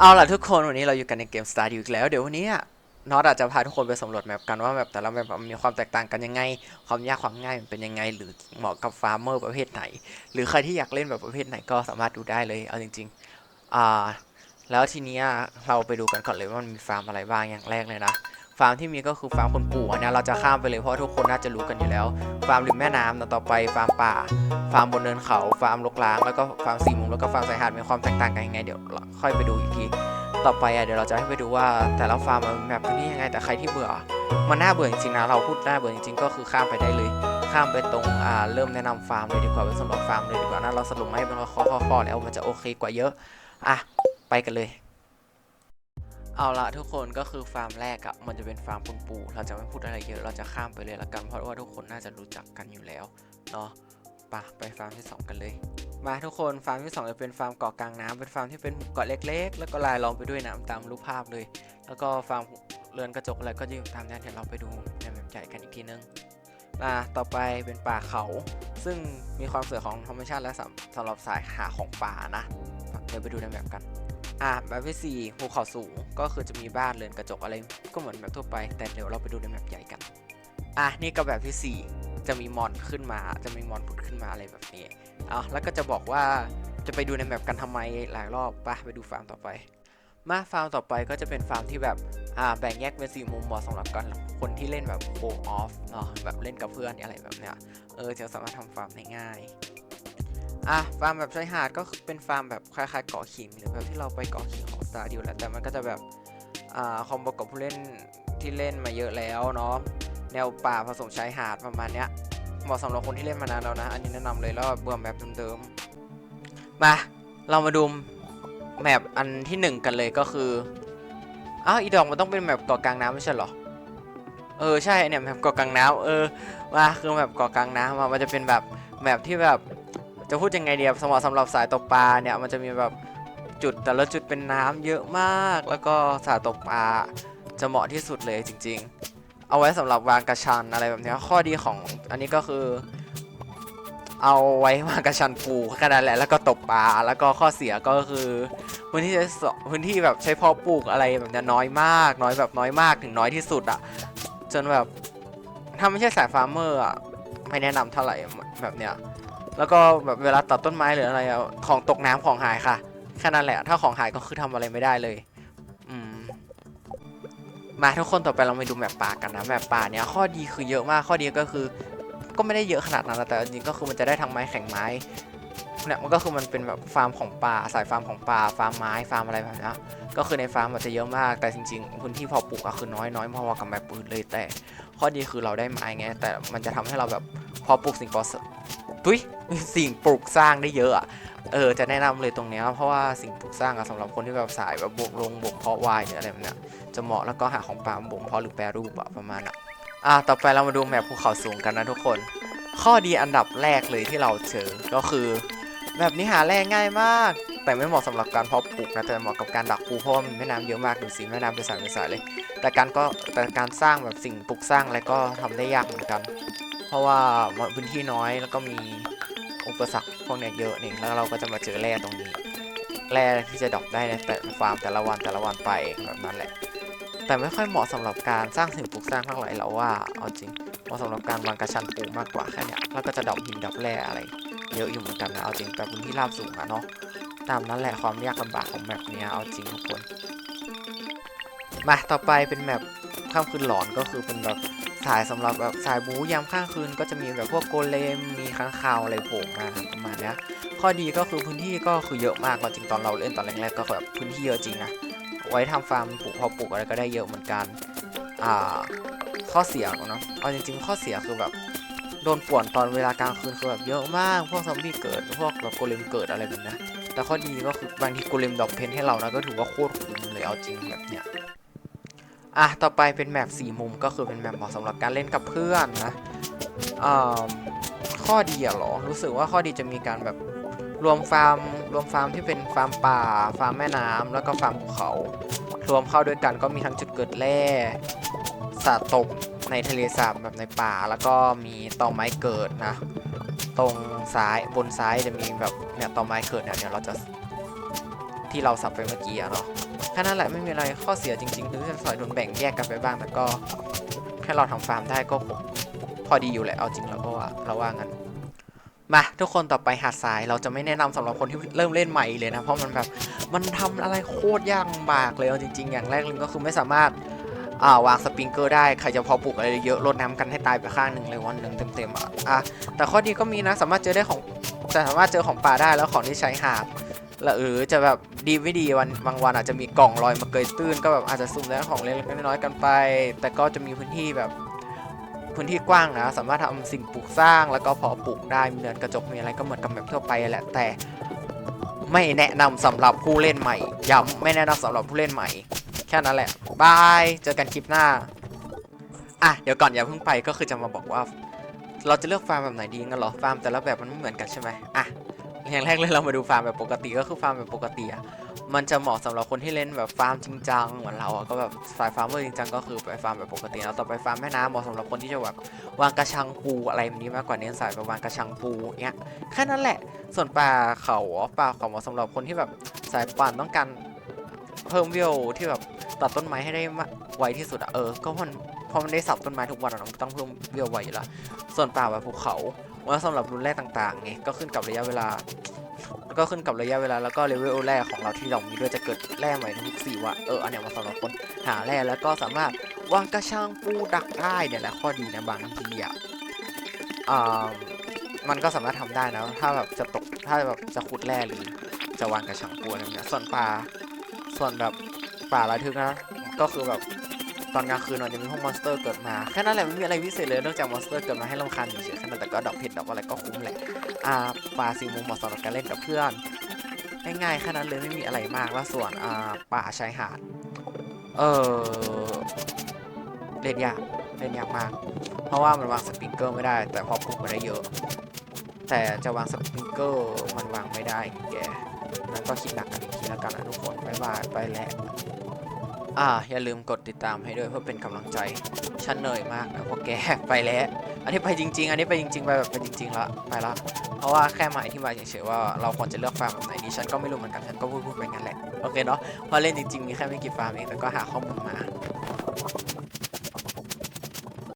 เอาล่ะทุกคนวันนี้เราอยู่กันในเกม Star อีกแล้ว เดี๋ยววันนี้น็อตอาจจะพาทุกคนไปสำรวจแมปกันว่าแมปแต่ละแมปมันมีความแตกต่างกันยังไง ความยากความง่ายมันเป็นยังไง หรือเหมาะกับฟาร์มเมอร์ประเภทไหน หรือใครที่อยากเล่นแบบประเภทไหนก็สามารถดูได้เลยเอาจริงๆอ่าแล้วทีนี้เราไปดูกันก่อนเลยว่ามันมีฟาร์มอะไรบ้างอย่างแรกเลยนะ ฟาร์มที่มีก็คือฟาร์มคนปู่อันเนี้ยเราจะข้ามไปเลยเพราะทุกคนน่าจะรู้กันอยู่แล้ว ฟาร์มริมแม่น้ำต่อไปฟาร์มป่า ฟาร์มบนเนินเขาฟาร์มลกล้างแล้วก็ฟาร์มสี่มุมแล้วก็ฟาร์มสายหาดมีความแตกต่างกันยังไงเดี๋ยวค่อยไปดูอีกทีต่อไปอะเดี๋ยวเราจะให้ไปดูว่าแต่ละฟาร์มมันแบบพื้นที่ยังไงแต่ใครที่เบื่อ มันน่าเบื่อจริงๆนะเราพูดน่าเบื่อจริงๆก็คือข้ามไปได้เลย ข้ามไปตรงอ่าเริ่มแนะนำฟาร์มเลยดีกว่าไปสำรวจฟาร์มเลยดีกว่านะเราสรุปให้เป็นข้อๆแล้วมันจะโอเคกว่าเยอะอะไปกันเลย เอาละทุกคนก็คือฟาร์มแรกอะมันจะเป็นฟาร์มคุณปู่เราจะไม่พูดอะไรเยอะเราจะข้ามไปเลยละกันเพราะว่าทุกคนน่าจะรู้จักกันอยู่แล้วเนาะปะไปฟาร์มที่สองกันเลย มาทุกคนฟาร์มที่สองจะเป็นฟาร์มเกาะกลางน้ำเป็นฟาร์มที่เป็นเกาะเล็ก ๆ แล้วก็ลายล้อมไปด้วยน้ำตามรูปภาพเลย แล้วก็ฟาร์มเรือนกระจกอะไรก็อยู่ตามนั้นเดี๋ยวเราไปดูในแบบใหญ่กันอีกทีนึงอ่าต่อไปเป็นป่าเขา ซึ่งมีความสวยของธรรมชาติและสำสำหรับสายหาของป่านะเดี๋ยวไปดูในแบบกัน อะแบบที่สี่ภูเขาสูงก็คือจะมีบ้านเรือนกระจกอะไร ก็เหมือนแบบทั่วไป แต่เดี๋ยวเราไปดูในแบบใหญ่กัน อะนี่ก็แบบที่สี่จะมีมอนขึ้นมา จะมีมอนผุดขึ้นมาอะไรแบบนี้อะแล้วก็จะบอกว่าจะไปดูในแบบกันทำไมหลายรอบปะไปดูฟาร์มต่อไป มาฟาร์มต่อไปก็จะเป็นฟาร์มที่แบบอ่าแบ่งแยกเป็นสี่มุมเหมาะสำหรับกันคนที่เล่นแบบโ o ออฟเนาะแบบเล่นกับเพื่อนอะไรแบบเนี้ยเออจะสามารถทำฟาร์มได้ง่าย อะฟาร์มแบบชายหาดก็คือเป็นฟาร์มแบบคล้ายๆเกาะขิงหรือแบบที่เราไปเกาะขิงของ Star ดิวแหละแต่มันก็จะแบบอ่าคอมโบกับผู้เล่นที่เล่นมาเยอะแล้วเนาะแนวป่าผสมชายหาดประมาณเนี้ยเหมาะสำหรับคนที่เล่นมานานแล้วนะ อันนี้แนะนำเลยแล้วเบื่อแบบเดิมๆมาเรามาดูแมปอันที่หนึ่งกันเลยก็คืออ้าวอีดอกมันต้องเป็นแมปเกาะกลางน้ำไม่ใช่หรอเออใช่เนี่ยแมปเกาะกลางน้ำเออมาคือแมปเกาะกลางน้ำมันจะเป็นแบบแมปที่แบบ จะพูดยังไงเดียสำหรับสำหรับสายตกปลาเนี่ยมันจะมีแบบจุดแต่ละจุดเป็นน้ำเยอะมาก แล้วก็สายตกปลาจะเหมาะที่สุดเลยจริง ๆ เอาไว้สำหรับวางกระชันอะไรแบบนี้ข้อดีของอันนี้ก็คือ เอาไว้วางกระชันปูแค่นั้นแหละแล้วก็ตกปลาแล้วก็ข้อเสียก็คือพื้นที่ใช้พื้นที่แบบใช้เพาะปลูกอะไรแบบนี้น้อยมาก น้อยแบบน้อยมากถึงน้อยที่สุดอะจนแบบถ้าไม่ใช่สายฟาร์มเมอร์อะไม่แนะนำเท่าไหร่แบบเนี้ย แล้วก็แบบเวลาตัดต้นไม้หรืออะไรอะของตกน้ำของหายค่ะแค่นั้นแหละ ถ้าของหายก็คือทำอะไรไม่ได้เลย อืม มาทุกคนต่อไปเราไปดูแมปป่ากันนะแมปป่าเนี้ยข้อดีคือเยอะมากข้อดีก็คือ ก็ไม่ได้เยอะขนาดนั้นแต่จริงก็คือมันจะได้ทั้งไม้แข็งไม้เนี่ยมันก็คือมันเป็นแบบฟาร์มของป่าสายฟาร์มของป่าฟาร์มไม้ฟาร์มอะไรแบบนี้ก็คือในฟาร์มมันจะเยอะมาก แต่จริงๆพื้นที่พอปลูกอะคือน้อยน้อยพอๆกับแมปปืนเลยแต่ ข้อดีคือเราได้ไม้ไงแต่มันจะทำให้เราแบบพอปลูกสิ่งก่อ ทุยสิ่งปลูกสร้างได้เยอะเออจะแนะนำเลยตรงเนี้ยเพราะว่าสิ่งปลูกสร้างอะสำหรับคนที่แบบสายแบบบวกลงบวกเพาะวายหรืออะไรแบบเนี้ยจะเหมาะแล้วก็หาของป่าบ่มเพาะหรือแปรรูปอะประมาณน่ะอะต่อไปเรามาดูแมพภูเขาสูงกันนะทุกคน ข้อดีอันดับแรกเลยที่เราเจอก็คือแบบนี้หาแร่ง่ายมาก แต่ไม่เหมาะสำหรับการเพาะปลูกนะแต่เหมาะกับการดักปูเพราะมันแม่น้ำเยอะมากดูสิแม่น้ำเป็นสายเป็นสายเลย แต่การก็แต่การสร้างแบบสิ่งปลูกสร้างอะไรก็ทำได้ยากเหมือนกัน เพราะว่าพื้นที่น้อยแล้วก็มีอุปสรรคพวกเนี้ยเยอะนี่แล้วเราก็จะมาเจอแร่ตรงนี้ แร่ที่จะดรอปได้ในแต่ฟาร์มแต่ละวันแต่ละวันไปแบบนั้นแหละ แต่ไม่ค่อยเหมาะสำหรับการสร้างสิ่งปลูกสร้างเท่าไหร่แล้วว่าเอาจริงเหมาะสำหรับการวางกระชันปูมากกว่าแค่เนี้ยแล้วก็จะดรอปหินดรอปแร่อะไร เยอะอยู่เหมือนกันนะเอาจริงแต่พื้นที่ราบสูงอะเนาะตามนั้นแหละความยากลำบากของแมปเนี้ยเอาจริงทุกคนมาต่อไปเป็นแมปข้ามคืนหลอนก็คือเป็นแบบ สายสำหรับแบบสายบูยามข้างคืน ก็จะมีแบบพวกโกเลมมีค้างคาวอะไรโผล่มาประมาณนี้ข้อดีก็คือพื้นที่ก็คือเยอะมากจริงตอนเราเล่นตอนแรกๆก็แบบพื้นที่เยอะจริงนะไว้ทำฟาร์มปลูกพอปลูกอะไรก็ได้เยอะเหมือนกันอ่าข้อเสียเนาะเอาจริง ๆ ข้อเสียคือแบบโดนป่วนตอนเวลากลางคืนคือแบบเยอะมาก พวกซอมบี้เกิด พวกแบบโกเลมเกิดอะไรแบบนี้แต่ข้อดีก็คือบางทีโกเลมดรอปเพนให้เรานะก็ถือว่าโคตรคุ้มเลยเอาจริงแบบเนี้ย อะต่อไปเป็นแมปสี่มุมก็คือเป็นแมปเหมาะสำหรับการเล่นกับเพื่อนนะข้อดีอะเหรอ รู้สึกว่าข้อดีจะมีการแบบรวมฟาร์มรวมฟาร์มที่เป็นฟาร์มป่า ฟาร์มแม่น้ำแล้วก็ฟาร์มภูเขารวมเข้าด้วยกันก็มีทั้งจุดเกิดแร่สัตว์ตกในทะเลสาบแบบในป่า แล้วก็มีต่อไม้เกิดนะ ตรงซ้ายบนซ้ายจะมีแบบเนี่ยต่อไม้เกิดเนี่ยเดี๋ยวเราจะ ที่เราสับไปเมื่อกี้อะเนาะแค่นั้นแหละไม่มีอะไรข้อเสียจริงๆคือจะสอยโดนแบ่งแยกกันไปบ้างแต่ก็แค่เราทำฟาร์มได้ก็พอดีอยู่แหละเอาจริงแล้วก็ว่าเราว่างั้นมาทุกคนต่อไปหาดทรายเราจะไม่แนะนำสำหรับคนที่เริ่มเล่นใหม่เลยนะเพราะมันแบบมันทำอะไรโคตรยากลำบากเลยเอาจริง ๆ อย่างแรกเลยก็คือไม่สามารถอ่าวางสปริงเกอร์ได้ใครจะพอปลูกอะไรเยอะรดน้ำกันให้ตายไปข้างหนึ่งเลยวันหนึ่งเต็มๆอะแต่ข้อดีก็มีนะสามารถเจอได้ของแต่สามารถเจอของป่าได้แล้วของที่ใช้หาบ แล้วหรือจะแบบดีไม่ดีวันบางวันอาจจะมีกล่องลอยมาเกยตื้น ก็แบบอาจจะซุ่มได้ของเล็กๆน้อยๆกันไป แต่ก็จะมีพื้นที่แบบพื้นที่กว้างนะ สามารถทำสิ่งปลูกสร้างแล้วก็พอปลูกได้มีเรือนกระจกมีอะไรก็เหมือนกับแบบทั่วไปแหละแต่ ไม่แนะนำสำหรับผู้เล่นใหม่ย้ำไม่แนะนำสำหรับผู้เล่นใหม่ แค่นั้นแหละบายเจอกันคลิปหน้าอะเดี๋ยวก่อนอย่าเพิ่งไปก็คือจะมาบอกว่า เราจะเลือกฟาร์มแบบไหนดีงั้นเหรอฟาร์มแต่ละแบบมันไม่เหมือนกันใช่ไหมอะ อย่างแรกเลยเรามาดูฟาร์มแบบปกติก็คือฟาร์มแบบปกติอะมันจะเหมาะสำหรับคนที่เล่นแบบฟาร์มจริงจังเหมือนเราอะก็แบบสายฟาร์มเมอร์จริงจังก็คือไปฟาร์มแบบปกติแล้วต่อไปฟาร์มแม่น้ำเหมาะสำหรับคนที่จะแบบวางกระชังปูอะไรแบบนี้มากกว่าเน้นสายไปวางกระชังปูเนี้ยแค่นั้นแหละ ส่วนป่าเขาป่าเขาเหมาะสำหรับคนที่แบบสายป่านต้องการเพิ่มวิวที่แบบตัดต้นไม้ให้ได้ไวที่สุดอะเออก็มันพอมันได้สับต้นไม้ทุกวันอะมันต้องเพิ่มวิวไวอยู่ละส่วนป่าแบบภูเขา ว่าสำหรับรุ่นแรกต่างๆไงก็ขึ้นกับระยะเวลา ก็ขึ้นกับระยะเวลาแล้วก็เลเวลแรกของเราที่เรามีด้วยจะเกิดแร่ใหม่ทุกสี่วันเอออันเนี้ยมาสำหรับคนหาแร่แล้วก็สามารถวางกระชังปูดักได้เนี่ยแหละข้อดีนะบางทีอะอ่ามันก็สามารถทำได้นะถ้าแบบจะตกถ้าแบบจะขุดแร่หรือจะวางกระชังปูอะไรเนี้ยส่วนป่าส่วนแบบป่าระทึกนะก็คือแบบ ตอนกลางคืนมันจะมีพวกมอนสเตอร์เกิดมา แค่นั้นแหละไม่มีอะไรพิเศษเลยนอกจากมอนสเตอร์เกิดมาให้รำคาญเฉยๆแค่นั้นแต่ก็ดอกเห็ดดอกอะไรก็คุ้มแหละอ่าป่าสีมุมเหมาะสำหรับการเล่นกับเพื่อนง่ายๆแค่นั้นเลยไม่มีอะไรมากแล้วส่วนอ่าป่าชายหาดเออเล่นยากเล่นยากมาก เพราะว่ามันวางสปริงเกอร์ไม่ได้ แต่พอปลูกมาได้เยอะ แต่จะวางสปริงเกอร์มันวางไม่ได้แกนั้นก็คิดหนักกันอีกทีแล้วกันนะทุกคนบ๊ายบายไปแล้ว อ่า อย่าลืมกดติดตามให้ด้วยเพื่อเป็นกำลังใจ ฉันเหนื่อยมากนะพวกแกไปแล้ว อันนี้ไปจริง ๆ อันนี้ไปจริง ๆ ไปแบบไปจริง ๆ ละ ไปละ เพราะว่าแค่มาอธิบายเฉยๆว่าเราควรจะเลือกฟาร์มแบบไหนดี ฉันก็ไม่รู้เหมือนกัน ฉันก็พูดๆไปงั้นแหละ โอเคเนาะเพราะเล่นจริงๆมีแค่ไม่กี่ฟาร์มเอง แต่ก็หาข้อมูลมา